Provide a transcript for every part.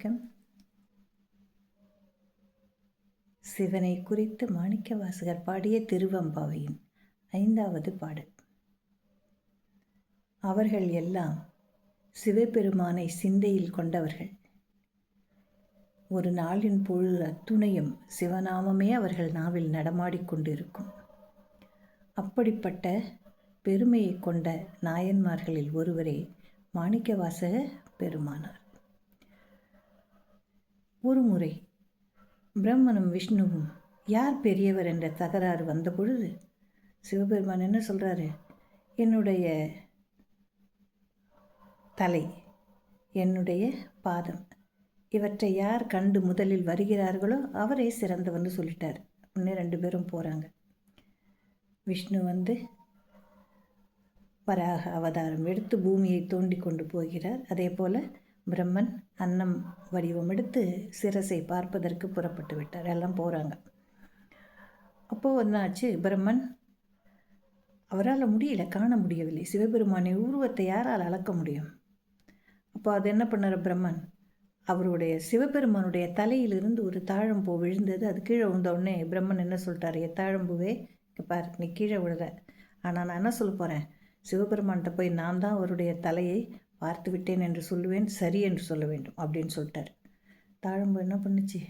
வணக்கம் சிவனை குறித்து மாணிக்க வாசகர் பாடிய திருவம்பாவையின் ஐந்தாவது பாடல். அவர்கள் எல்லாம் சிவபெருமானை சிந்தையில் கொண்டவர்கள். ஒரு நாளின் பொழுது அத்துணையும் சிவநாமமே அவர்கள் நாவில் நடமாடிக்கொண்டிருக்கும் அப்படிப்பட்ட பெருமையை கொண்ட நாயன்மார்களில் ஒருவரே மாணிக்கவாசக பெருமானார். ஒருமுறை பிரம்மனும் விஷ்ணுவும் யார் பெரியவர் என்ற தகராறு வந்த பொழுது சிவபெருமான் என்ன சொல்கிறாரு என்னுடைய தலை என்னுடைய பாதம் இவற்றை யார் கண்டு முதலில் வருகிறார்களோ அவரே சிறந்தவன்னு சொல்லிட்டார். இன்னும் ரெண்டு பேரும் போகிறாங்க விஷ்ணு வந்து வராக அவதாரம் எடுத்து பூமியை தோண்டி கொண்டு போகிறார். அதே போல் பிரம்மன் அன்னம் வடிவம் எடுத்து சிரசை பார்ப்பதற்கு புறப்பட்டு விட்டார். எல்லாம் போகிறாங்க அப்போது என்னாச்சு? பிரம்மன் அவரால் முடியல காண முடியவில்லை. சிவபெருமானை உருவத்தை யாரால் அளக்க முடியும்? அப்போ அது என்ன பண்ணார் பிரம்மன்? அவருடைய சிவபெருமானுடைய தலையிலிருந்து ஒரு தாழம்பூ விழுந்தது. அது கீழே விழுந்தவுடனே பிரம்மன் என்ன சொல்லிட்டார்? என் தாழம்பூவே பார் நீ கீழே விழுற. ஆனால் நான் என்ன சொல்ல போகிறேன் சிவபெருமான்கிட்ட போய் நான் தான் அவருடைய தலையை பார்த்து விட்டேன் என்று சொல்லுவேன் சரி என்று சொல்ல வேண்டும் அப்படின்னு சொல்லிட்டார். தாழம்பு என்ன பண்ணுச்சு?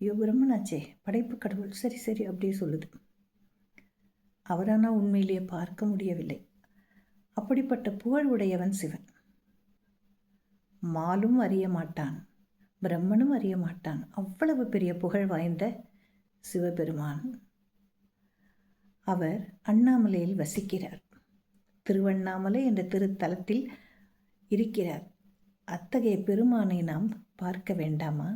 ஐயோ பிரம்மனாச்சே படைப்பு கடவுள் சரி சரி அப்படியே சொல்லுது. அவரானால் உண்மையிலேயே பார்க்க முடியவில்லை. அப்படிப்பட்ட புகழ் உடையவன் சிவன். மாலும் அறிய மாட்டான் பிரம்மனும் அறிய மாட்டான். அவ்வளவு பெரிய புகழ் வாய்ந்த சிவபெருமான். அவர் அண்ணாமலையில் வசிக்கிறார். திருவண்ணாமலை என்ற திருத்தலத்தில் இருக்கிறார். அத்தகைய பெருமானை நாம் பார்க்க வேண்டாமா?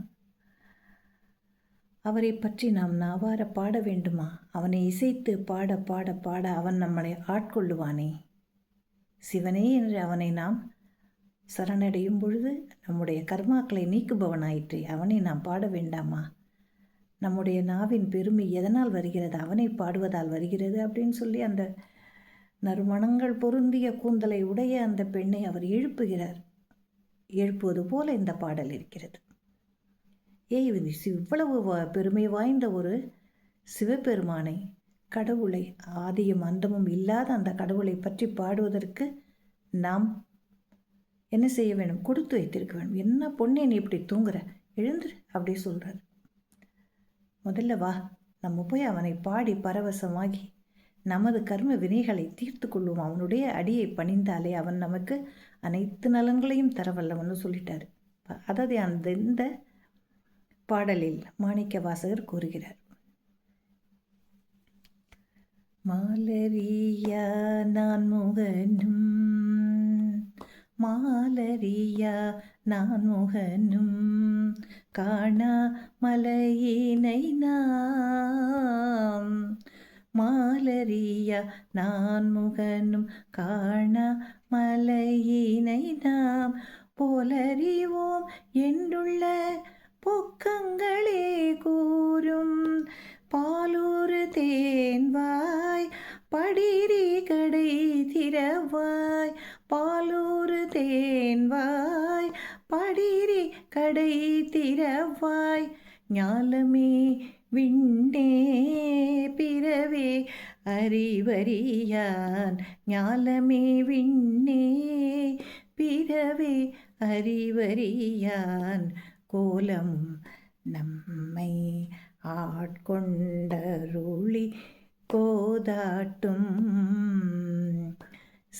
அவரை பற்றி நாம் நாவார பாட வேண்டுமா? அவனை இசைத்து பாட பாட பாட அவன் நம்மளை ஆட்கொள்ளுவானே. சிவனே என்று அவனை நாம் சரணடையும் பொழுது நம்முடைய கர்மாக்களை நீக்குபவனாயிற்று அவனை நாம் பாட வேண்டாமா? நம்முடைய நாவின் பெருமை எதனால் வருகிறது? அவனை பாடுவதால் வருகிறது அப்படின்னு சொல்லி அந்த நறுமணங்கள் பொருந்திய கூந்தலை உடைய அந்த பெண்ணை அவர் எழுப்புகிறார். எழுப்புவது போல இந்த பாடல் இருக்கிறது. ஏய் இது இவ்வளவு பெருமை வாய்ந்த ஒரு சிவபெருமானை கடவுளை ஆதியும் அந்தமும் இல்லாத அந்த கடவுளை பற்றி பாடுவதற்கு நாம் என்ன செய்ய வேண்டும்? கொடுத்து வைத்திருக்க வேண்டும். என்ன பொண்ணே நீ இப்படி தூங்குற? எழுந்துரு அப்படி சொல்கிறார் முதல்ல வா நம்ம போய் அவனை பாடி பரவசமாகி நமது கர்ம வினைகளை தீர்த்து கொள்வோம் அவனுடைய அடியை பணிந்தாலே அவன் நமக்கு அனைத்து நலன்களையும் தரவல்லவன்னு சொல்லிட்டார். அதாவது அந்த இந்த பாடலில் மாணிக்க வாசகர் கூறுகிறார். மாலரியா நான் முகனும் மாலரியா நான் முகனும் காணா மலையினை நாம் மாலரிய நான் முகனும் காண மலையினை நாம் போலறிவோம். என்றுள்ள பொக்கங்களே கூறும் பாலூர் தேன்வாய் படிரி கடை திறவாய் பாலூர் தேன்வாய் படிரி கடை திறவாய் ஞாலமே விண்டே அறிவறியான் ஞாலமே விண்ணே. பிறவே அறிவறியான் கோலம் நம்மை ஆட்கொண்டருளி கோதாட்டும்.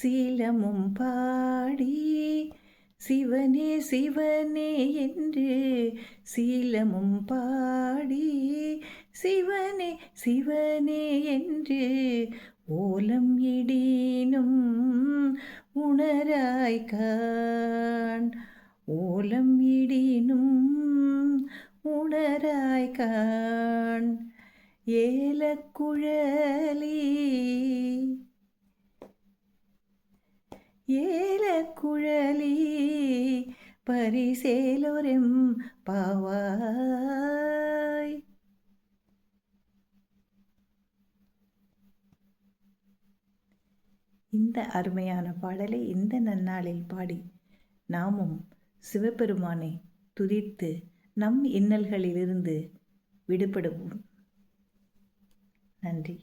சீலமும் பாடி சிவனே சிவனே என்று சீலமும் பாடி சிவனே சிவனே என்று ஓலம் இடினும் உணராய்கான் ஓலம் இடினும் உணராய்கான் ஏலக்குழலி ஏலக்குழலி பரிசேலோரெம் பாவா. இந்த அருமையான பாடலை இந்த நன்னாளில் பாடி நாமும் சிவபெருமானை துதித்து நம் இன்னல்களிலிருந்து விடுபடுவோம். நன்றி.